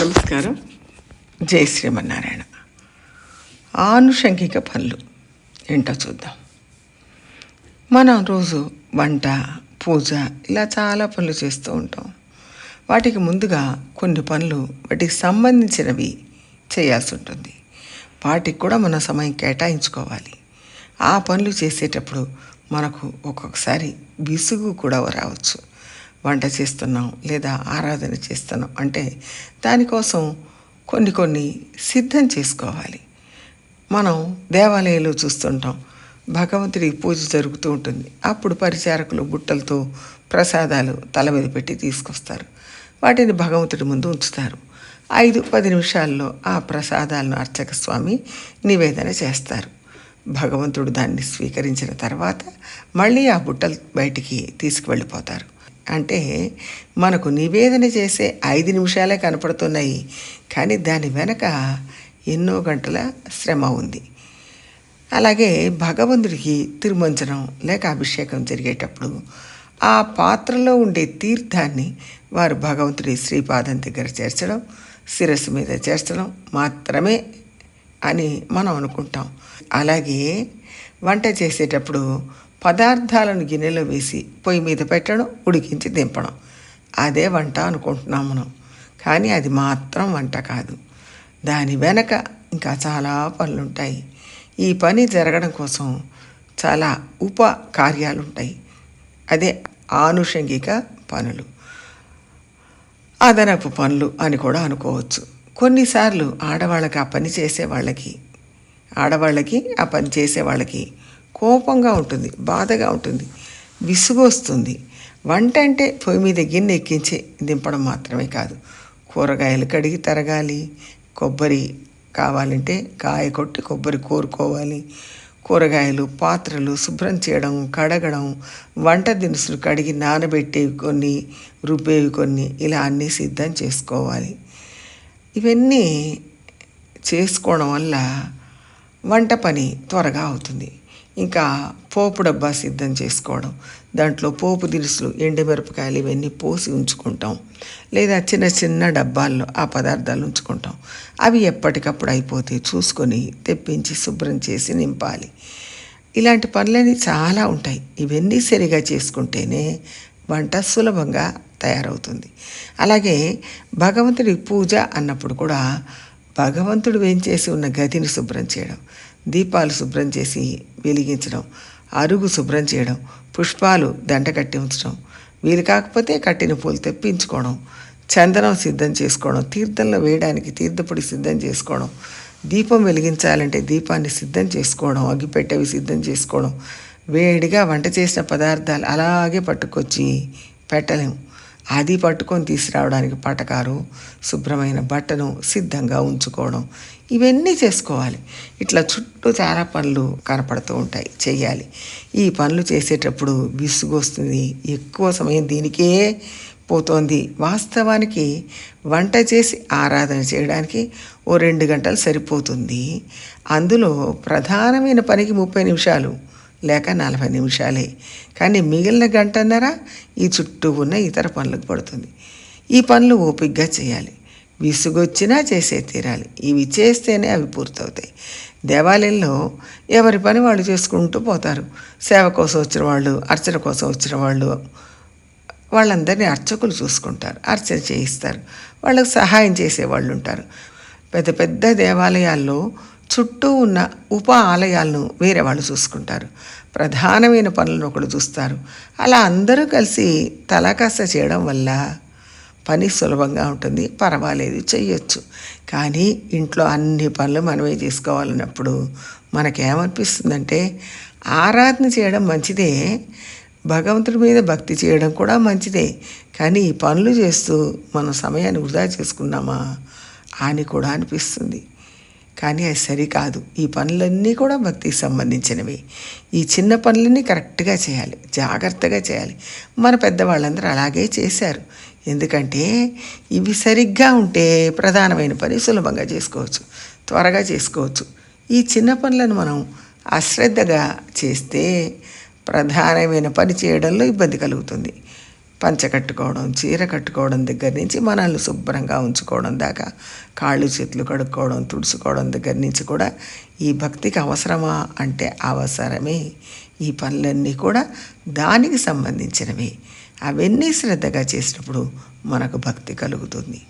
నమస్కారం. జై శ్రీమన్నారాయణ. ఆనుషంగిక పనులు ఏంటో చూద్దాం. మనం రోజు వంట పూజ ఇలా చాలా పనులు చేస్తూ ఉంటాం. వాటికి ముందుగా కొన్ని పనులు వాటికి సంబంధించినవి చేయాల్సి ఉంటుంది. వాటికి కూడా మనం సమయం కేటాయించుకోవాలి. ఆ పనులు చేసేటప్పుడు మనకు ఒక్కొక్కసారి విసుగు కూడా రావచ్చు. వంట చేస్తున్నాం లేదా ఆరాధన చేస్తున్నాం. అంటే దానికోసం కొన్ని కొన్ని సిద్ధం చేసుకోవాలి. మనం దేవాలయంలో చూస్తుంటాం. భగవంతుడికి పూజ జరుగుతూ ఉంటుంది. అప్పుడు పరిచారకులు బుట్టలతో ప్రసాదాలు తల మీద పెట్టి తీసుకొస్తారు. వాటిని భగవంతుడి ముందు ఉంచుతారు. ఐదు పది నిమిషాల్లో ఆ ప్రసాదాలను అర్చక స్వామి నివేదన చేస్తారు. భగవంతుడు దాన్ని స్వీకరించిన తర్వాత మళ్ళీ ఆ బుట్టలు బయటికి తీసుకువెళ్ళిపోతారు. అంటే మనకు నివేదన చేసే ఐదు నిమిషాలే కనపడుతున్నాయి కానీ దాని వెనక ఎన్నో గంటల శ్రమ ఉంది. అలాగే భగవంతుడికి తిరుమంజనం లేక అభిషేకం జరిగేటప్పుడు ఆ పాత్రలో ఉండే తీర్థాన్ని వారు భగవంతుడి శ్రీపాదం దగ్గర చేర్చడం శిరస్సు మీద చేర్చడం మాత్రమే అని మనం అనుకుంటాం. అలాగే వంట చేసేటప్పుడు పదార్థాలను గిన్నెలో వేసి పొయ్యి మీద పెట్టడం ఉడికించి దింపడం. అదే వంట అనుకుంటున్నాం మనం. కానీ అది మాత్రం వంట కాదు. దాని వెనక ఇంకా చాలా పనులుంటాయి. ఈ పని జరగడం కోసం చాలా ఉప కార్యాలు ఉంటాయి అదే ఆనుషంగిక పనులు. అదనపు పనులు అని కూడా అనుకోవచ్చు. కొన్నిసార్లు ఆడవాళ్ళకి ఆ పని చేసే వాళ్ళకి ఆడవాళ్ళకి ఆ పని చేసే వాళ్ళకి కోపంగా ఉంటుంది బాధగా ఉంటుంది విసుగు వస్తుంది. వంట అంటే పొయ్యి మీద గిన్నె ఎక్కించి దింపడం మాత్రమే కాదు. కూరగాయలు కడిగి తరగాలి. కొబ్బరి కావాలంటే కాయ కొట్టి కొబ్బరి కోరుకోవాలి. కూరగాయలు పాత్రలు శుభ్రం చేయడం కడగడం వంట దినుసులు కడిగి నానబెట్టేవి కొన్ని రుబ్బేవి కొన్ని ఇలా అన్నీ సిద్ధం చేసుకోవాలి. ఇవన్నీ చేసుకోవడం వల్ల వంట పని త్వరగా అవుతుంది. ఇంకా పోపు డబ్బా సిద్ధం చేసుకోవడం. దాంట్లో పోపు దినుసులు ఎండుమిరపకాయలు ఇవన్నీ పోసి ఉంచుకుంటాం. లేదా చిన్న చిన్న డబ్బాల్లో ఆ పదార్థాలు ఉంచుకుంటాం. అవి ఎప్పటికప్పుడు అయిపోతే చూసుకొని తెప్పించి శుభ్రం చేసి నింపాలి. ఇలాంటి పనులన్నీ చాలా ఉంటాయి. ఇవన్నీ సరిగా చేసుకుంటేనే వంట సులభంగా తయారవుతుంది. అలాగే భగవంతుడి పూజ అన్నప్పుడు కూడా భగవంతుడు వేంచేసి ఉన్న గదిని శుభ్రం చేయడం. దీపాలు శుభ్రం చేసి వెలిగించడం అరుగు శుభ్రం చేయడం పుష్పాలు దండ కట్టి ఉంచడం వీలు కాకపోతే కట్టిన పూలు తెప్పించుకోవడం చందనం సిద్ధం చేసుకోవడం తీర్థంలో వేయడానికి తీర్థపొడి సిద్ధం చేసుకోవడం దీపం వెలిగించాలంటే దీపాన్ని సిద్ధం చేసుకోవడం అగ్గిపెట్టవి సిద్ధం చేసుకోవడం వేడిగా వంట చేసిన పదార్థాలు అలాగే పట్టుకొచ్చి పెట్టలేము అది పట్టుకొని తీసుకురావడానికి పటకారు శుభ్రమైన బట్టను సిద్ధంగా ఉంచుకోవడం. ఇవన్నీ చేసుకోవాలి. ఇట్లా చుట్టూ చాలా పనులు కనపడుతూ ఉంటాయి. చేయాలి ఈ పనులు చేసేటప్పుడు విసుగు వస్తుంది. ఎక్కువ సమయం దీనికే పోతోంది. వాస్తవానికి వంట చేసి ఆరాధన చేయడానికి ఓ రెండు గంటలు సరిపోతుంది. అందులో ప్రధానమైన పనికి ముప్పై నిమిషాలు లేక నలభై నిమిషాలే. కానీ మిగిలిన గంటన్నర ఈ చుట్టూ ఉన్న ఇతర పనులకు పడుతుంది. ఈ పనులు ఓపికగా చేయాలి. విసుగొచ్చినా చేసే తీరాలి. ఇవి చేస్తేనే అవి పూర్తవుతాయి. దేవాలయంలో ఎవరి పని వాళ్ళు చేసుకుంటూ పోతారు. సేవ కోసం వచ్చిన వాళ్ళు అర్చన కోసం వచ్చిన వాళ్ళు వాళ్ళందరినీ అర్చకులు చూసుకుంటారు. అర్చన చేయిస్తారు. వాళ్ళకు సహాయం చేసే వాళ్ళు ఉంటారు పెద్ద పెద్ద దేవాలయాల్లో చుట్టూ ఉన్న ఉప ఆలయాలను వేరే వాళ్ళు చూసుకుంటారు. ప్రధానమైన పనులను ఒకడు చూస్తారు. అలా అందరూ కలిసి తలకాస చేయడం వల్ల పని సులభంగా ఉంటుంది పర్వాలేదు చేయొచ్చు కానీ ఇంట్లో అన్ని పనులు మనమే చేసుకోవాలన్నప్పుడు మనకేమనిపిస్తుందంటే ఆరాధన చేయడం మంచిదే భగవంతుడి మీద భక్తి చేయడం కూడా మంచిదే. కానీ ఈ పనులు చేస్తూ మనం సమయాన్ని వృధా చేసుకున్నామా అని కూడా అనిపిస్తుంది. కానీ అది సరికాదు. ఈ పనులన్నీ కూడా భక్తికి సంబంధించినవి. ఈ చిన్న పనులన్నీ కరెక్ట్గా చేయాలి. జాగ్రత్తగా చేయాలి. మన పెద్దవాళ్ళందరూ అలాగే చేశారు. ఎందుకంటే ఇవి సరిగ్గా ఉంటే ప్రధానమైన పని సులభంగా చేసుకోవచ్చు. త్వరగా చేసుకోవచ్చు. ఈ చిన్న పనులను మనం అశ్రద్ధగా చేస్తే ప్రధానమైన పని చేయడంలో ఇబ్బంది కలుగుతుంది. పంచ కట్టుకోవడం చీర కట్టుకోవడం దగ్గర నుంచి మనల్ని శుభ్రంగా ఉంచుకోవడం దాకా కాళ్ళు చేతులు కడుక్కోవడం తుడుచుకోవడం దగ్గర నుంచి కూడా ఈ భక్తికి అవసరమా అంటే అవసరమే. ఈ పనులన్నీ కూడా దానికి సంబంధించినవి. అవన్నీ శ్రద్ధగా చేసినప్పుడు మనకు భక్తి కలుగుతుంది.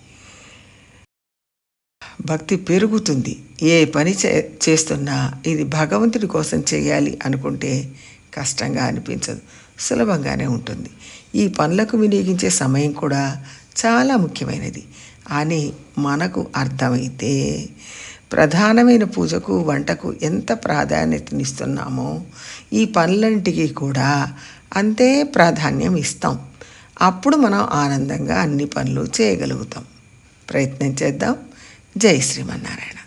భక్తి పెరుగుతుంది. ఏ పని చే చేస్తున్నా ఇది భగవంతుడి కోసం చేయాలి అనుకుంటే కష్టంగా అనిపించదు. సులభంగానే ఉంటుంది. ఈ పనులకు వినియోగించే సమయం కూడా చాలా ముఖ్యమైనది. అని మనకు అర్థమైతే ప్రధానమైన పూజకు వంటకు ఎంత ప్రాధాన్యతనిస్తున్నామో ఈ పనులంటికి కూడా అంతే ప్రాధాన్యం ఇస్తాం. అప్పుడు మనం ఆనందంగా అన్ని పనులు చేయగలుగుతాం. ప్రయత్నం చేద్దాం. జై శ్రీమన్నారాయణ.